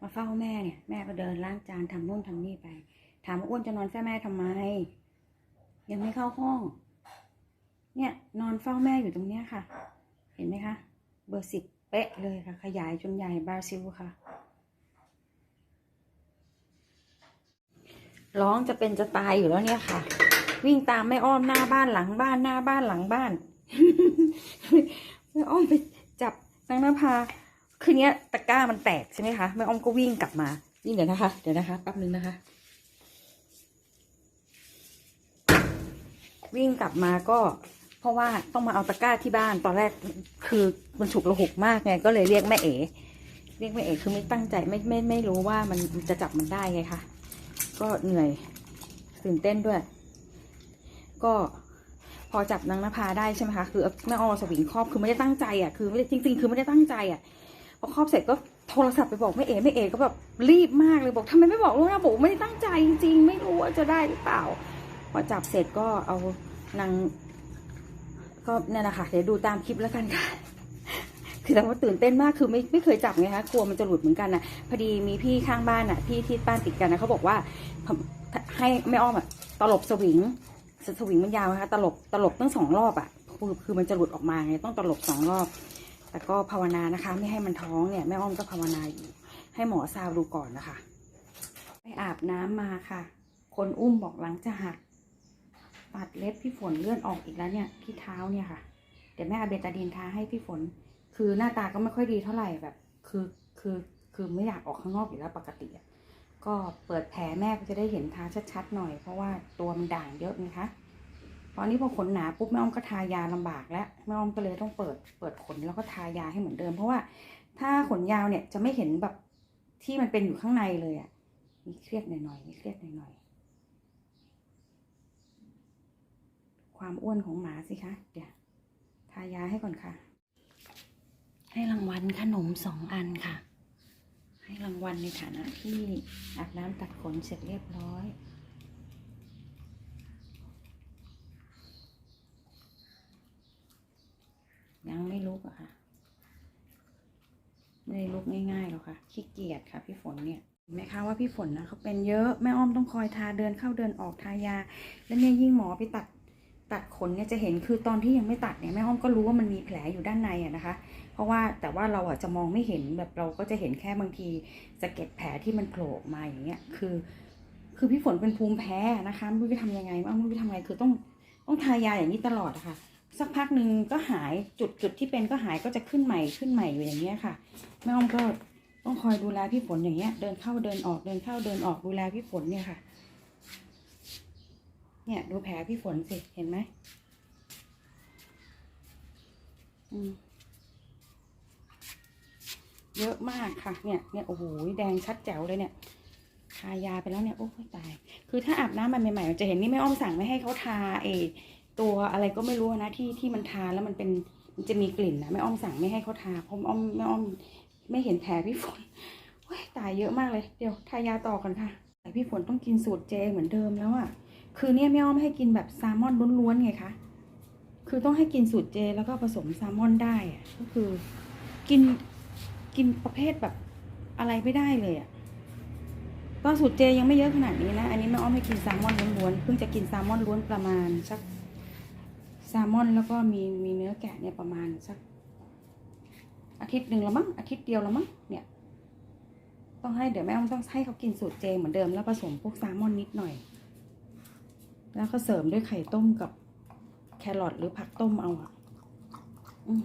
มาเฝ้าแม่เนี่ย แม่ก็เดินล้างจานทำนู่นทำนี่ไป ถามว่าอ้วนจะนอนแฟ่แม่ทำไม ยังไม่เข้าห้อง เนี่ย นอนเฝ้าแม่อยู่ตรงเนี้ยค่ะ เห็นไหมคะ เบอร์สิบเป๊ะเลยค่ะ ขยายจนใหญ่บราซิลค่ะ ร้องจะเป็นจะตายอยู่แล้วเนี่ยค่ะ วิ่งตามแม่อ้อมหน้าบ้านหลังบ้านหน้าบ้านหลังบ้าน แม่อ้อมไปจับนางนภา คืนนี้ยตะกร้ามันแตกใช่ไหมคะแม่อ้อมก็วิ่งกลับมาวิ่เดี๋ยวนะคะ เดี๋ยวนะคะแป๊บนึงนะคะ วิ่งกลับมาก็ เพราะว่าต้องมาเอาตะกร้าที่บ้านตอนแรกคือมันฉุกระหุกมากไงก็เลยเรียกแม่เอ๋เรียกแม่เอ๋คือไม่ตั้งใจไม่ไม่ไม่รู้ว่ามันจะจับมันได้ไงคะก็เหนื่อยตื่นเต้นด้วย ก็พอจับนางนภาได้ใช่ไหมคะคือแม่อ้อมสวิงครอบคือไม่ได้ตั้งใจอะคือไม่ได้จริง ๆ คือไม่ได้ตั้งใจอะ อครอบเสร็จก็โทรศัพท์ไปบอกแม่เอ๋แม่เอ๋ก็แบบรีบมากเลยบอกทำไมไม่บอกลูกนะบอกไม่ได้ตั้งใจจริงๆไม่รู้ว่าจะได้หรือเปล่าพอจับเสร็จก็เอานางก็เนี่ยนะคะเดี๋ยวดูตามคลิปแล้วกันค่ะคือแต่ว่าตื่นเต้นมากคือไม่ไม่เคยจับไงคะกลัวมันจะหลุดเหมือนกันนะพอดีมีพี่ข้างบ้านอะพี่ที่บ้านติดกันนะเขาบอกว่าให้แม่อ้อมอะตลบสวิงสวิงมันยาวนะคะตลบตลบตั้งสองรอบอะคือคือมันจะหลุดออกมาไงต้องตลบสองรอบ แต่ก็ภาวนานะคะ ไม่ให้มันท้องเนี่ยแม่อ้อมก็ภาวนาอยู่ ให้หมอซาวดูก่อนนะคะ ไปอาบน้ำมาค่ะ คนอุ้มบอกหลังจะหัก ตัดเล็บพี่ฝนเลื่อนออกอีกแล้วเนี่ยที่เท้าเนี่ยค่ะ เดี๋ยวแม่อาเบตาดีนทาให้พี่ฝน คือหน้าตาก็ไม่ค่อยดีเท่าไหร่แบบ คือคือคือไม่อยากออกข้างนอกอยู่แล้วปกติก็เปิดแผลแม่ก็จะได้เห็นทาชัดๆหน่อย เพราะว่าตัวมันด่างเยอะนะคะ ตอนนี้พอขนหนาปุ๊บแม่อ้อมก็ทายาลำบากแล้วแม่อ้อมก็เลยต้องเปิดเปิดขนแล้วก็ทายาให้เหมือนเดิม เพราะว่าถ้าขนยาวเนี่ยจะไม่เห็นแบบที่มันเป็นอยู่ข้างในเลยอะมีเครียดหน่อยๆมีเครียดหน่อยๆความอ้วนของหมาสิคะเดี๋ยวทายาให้ก่อนค่ะ ให้รางวัลขนมสองอันค่ะ ให้รางวัลในฐานะที่อาบน้ำตัดขนเสร็จเรียบร้อย ยังไม่ ลุกอะค่ะ ไม่ได้ลุกง่ายๆหรอกค่ะ ขี้เกียจค่ะ พี่ฝนเนี่ยเห็นไหมคะว่าพี่ฝนนะเขาเป็นเยอะแม่อ้อมต้องคอยทาเดินเข้าเดินออกทายา แล้วเนี่ยยิ่งหมอไปตัดตัดขนเนี่ยจะเห็นคือตอนที่ยังไม่ตัดเนี่ยแม่อ้อมก็รู้ว่ามันมีแผลอยู่ด้านในอะนะคะ เพราะว่าแต่ว่าเราอะจะมองไม่เห็นแบบเราก็จะเห็นแค่บางทีสะเก็ดแผลที่มันโผล่มาอย่างเงี้ยคือ คือพี่ฝนเป็นภูมิแพ้นะคะไม่รู้จะทำยังไงบ้างไม่รู้จะทำยังไงคือต้องต้องทายาอย่างนี้ตลอดะค่ะ สักพักหนึ่งก็หายจุดจุดที่เป็นก็หายก็จะขึ้นใหม่ขึ้นใหม่อยู่อย่างเงี้ยค่ะแม่อ้อมก็ต้องคอยดูแลพี่ฝนอย่างเงี้ย เดินเข้าเดินออกเดินเข้าเดินออกดูแลพี่ฝนเนี่ยค่ะ เนี่ยดูแผลพี่ฝนสิเห็นไหมอืมเยอะมากค่ะเนี่ยเนี่ยโอ้โหแดงชัดแจ๋วเลยเนี่ยทายาไปแล้วเนี่ยโอ้ยตาย คือถ้าอาบน้ำมันใหม่ๆมันจะเห็นนี่แม่อ้อมสั่งไม่ให้เขาทาเอ ตัวอะไรก็ไม่รู้นะที่ที่มันทาแล้วมันเป็นมันจะมีกลิ่นนะแม่อ้อมสั่งไม่ให้เขาทาเพราะแม่อ้อมแม่อ้อมไม่เห็นแผลพี่ฝนโอ้ยตายเยอะมากเลย เดี๋ยวทายาต่อกันค่ะแต่พี่ฝนต้องกินสูตรเจเหมือนเดิมแล้วอะ่ะคือเนี่ยแม่อ้อมให้กินแบบแซลมอนล้วนๆไงคะคือต้องให้กินสูตรเจแล้วก็ผสมแซลมอนได้อะก็คือกินกินประเภทแบบอะไรไม่ได้เลยอะ่ะก็สูตรเจยังไม่เยอะขนาดนี้นะ อันนี้แม่อ้อมให้กินแซลมอนล้วนๆเพิ่งจะกินแซลมอนล้วนประมาณสัก ลมอนแล้วก็มีมีเนื้อแกะเนี่ยประมาณสักอาทิตย์หนึ่งละมั้งอาทิตย์เดียวละมั้งเนี่ยต้องให้เดี๋ยวแม่ต้องต้องให้เขากินสูตรเจเหมือนเดิมแล้วผสมพวกแซลมอนนิดหน่อย แล้วก็เสริมด้วยไข่ต้มกับแครอทหรือผักต้มเอาอะอืม